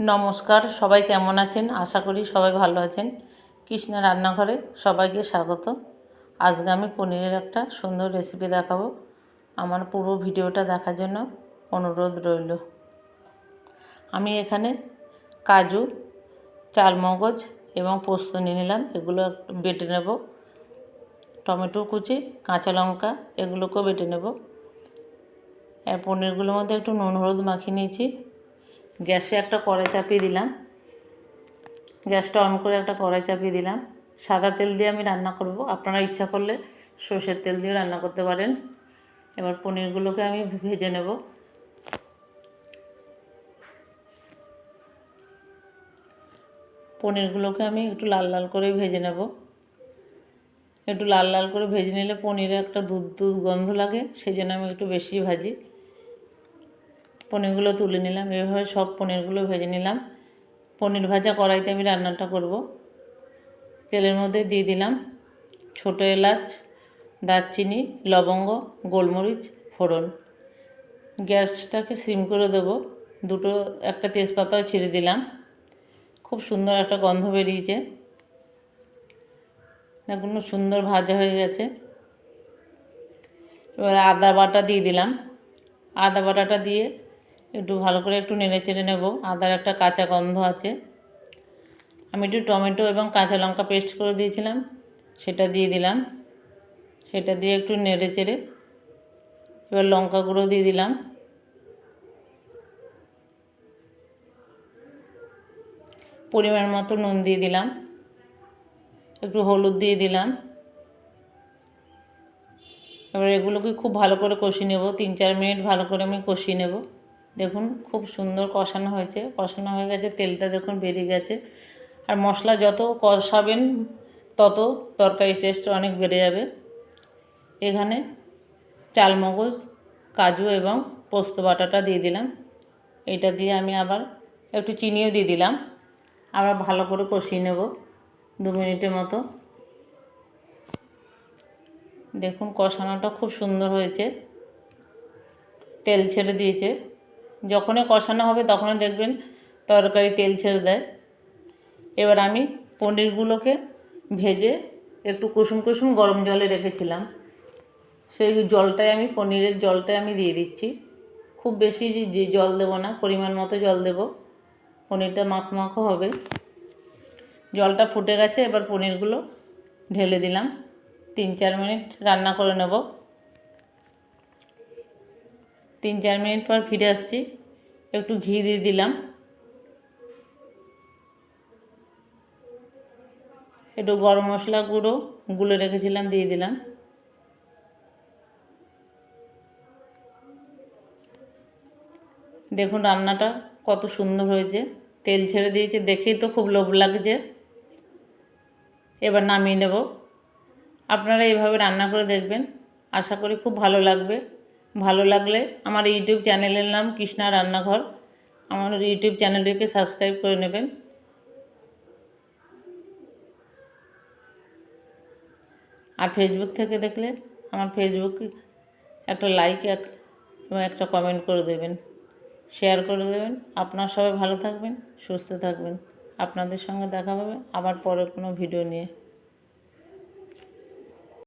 নমস্কার, সবাই কেমন আছেন? আশা করি সবাই ভালো আছেন। কৃষ্ণা রান্নাঘরে সবাইকে স্বাগত। আজকে আমি পনিরের একটা সুন্দর রেসিপি দেখাবো। আমার পুরো ভিডিওটা দেখার জন্য অনুরোধ রইল। আমি এখানে কাজু, চালমগজ এবং পোস্ত নিয়ে নিলাম। এগুলো বেটে নেব। টমেটো কুচি, কাঁচা লঙ্কা, এগুলোকেও বেটে নেব। আর পনিরগুলোর মধ্যে একটু নুন, হলুদ মাখিয়ে নিয়েছি। গ্যাসে একটা কড়াই চাপিয়ে দিলাম। গ্যাসটা অন করে একটা কড়াই চাপিয়ে দিলাম। সাদা তেল দিয়ে আমি রান্না করব। আপনারা ইচ্ছা করলে সর্ষের তেল দিয়ে রান্না করতে পারেন। এবার পনিরগুলোকে আমি ভেজে নেব। পনিরগুলোকে আমি একটু লাল লাল করে ভেজে নেব। একটু লাল লাল করে ভেজে নিলে পনিরে একটা দুধ দুধ গন্ধ লাগে সেই জন্য আমি একটু বেশি ভাজি। পনিরগুলো তুলে নিলাম, এভাবে সব পনিরগুলো ভেজে নিলাম। পনির ভাজা কড়াইতে আমি রান্নাটা করব। তেলের মধ্যে দিয়ে দিলাম ছোটো এলাচ, দারচিনি, লবঙ্গ, গোলমরিচ, ফোড়ন। গ্যাসটাকে সিম করে দেব। দুটো, একটা তেজপাতাও ছেড়ে দিলাম। খুব সুন্দর একটা গন্ধ বেরিয়েছে। এগুলো সুন্দর ভাজা হয়ে গেছে। এবার আদা বাটা দিয়ে দিলাম। আদা বাটাটা দিয়ে একটু ভালো করে একটু নেড়ে চেড়ে নেব। আদার একটা কাঁচা গন্ধ আছে। আমি একটু টমেটো এবং কাঁচা লঙ্কা পেস্ট করে দিয়েছিলাম, সেটা দিয়ে দিলাম। সেটা দিয়ে একটু নেড়ে চেড়ে এবার লঙ্কা গুঁড়ো দিয়ে দিলাম। পরিমাণ মতো নুন দিয়ে দিলাম। একটু হলুদ দিয়ে দিলাম। এবার এগুলোকে খুব ভালো করে কষিয়ে নেব। তিন চার মিনিট ভালো করে আমি কষিয়ে নেব। দেখুন, খুব সুন্দর কষানো হয়েছে। কষানো হয়ে গেছে, তেলটা দেখুন বেরিয়ে গেছে। আর মশলা যত কষাবেন, তত তরকারি টেস্ট অনেক বেড়ে যাবে। এখানে চালমগজ, কাজু এবং পোস্ত বাটাটা দিয়ে দিলাম। এটা দিয়ে আমি আবার একটু চিনিও দিয়ে দিলাম। আবার ভালো করে কষিয়ে নেব দু মিনিটের মতো। দেখুন, কষানোটা খুব সুন্দর হয়েছে। তেল ছেড়ে দিয়েছে। যখনই কষানো হবে তখনই দেখবেন তরকারি তেল ছেড়ে দেয়। এবার আমি পনিরগুলোকে ভেজে একটু কুসুম কুসুম গরম জলে রেখেছিলাম। সেই জলটাই আমি, পনিরের জলটাই আমি দিয়ে দিচ্ছি। খুব বেশি যে জল দেবো না, পরিমাণ মতো জল দেব। পনিরটা মাখ মাখো হবে। জলটা ফুটে গেছে, এবার পনিরগুলো ঢেলে দিলাম। তিন চার মিনিট রান্না করে নেব। তিন চার মিনিট পর ফিরে আসছি। একটু ঘি দিয়ে দিলাম। একটু গরম মশলা গুঁড়ো, গুলে রেখেছিলাম, দিয়ে দিলাম। দেখুন রান্নাটা কত সুন্দর হয়েছে। তেল ছেড়ে দিয়েছে, দেখেই তো খুব লোভ লাগছে। এবার নামিয়ে নেব। আপনারা এইভাবে রান্না করে দেখবেন। আশা করি খুব ভালো লাগবে। ভালো লাগলে আমার ইউটিউব চ্যানেলের নাম কৃষ্ণা রান্নাঘর। আমার ইউটিউব চ্যানেলটিকে সাবস্ক্রাইব করে নেবেন। আর ফেসবুক থেকে দেখলে আমার ফেসবুক একটা লাইক এক একটা কমেন্ট করে দেবেন। শেয়ার করে দেবেন। আপনার সবাই ভালো থাকবেন, সুস্থ থাকবেন। আপনাদের সঙ্গে দেখা হবে আবার পরে কোনো ভিডিও নিয়ে।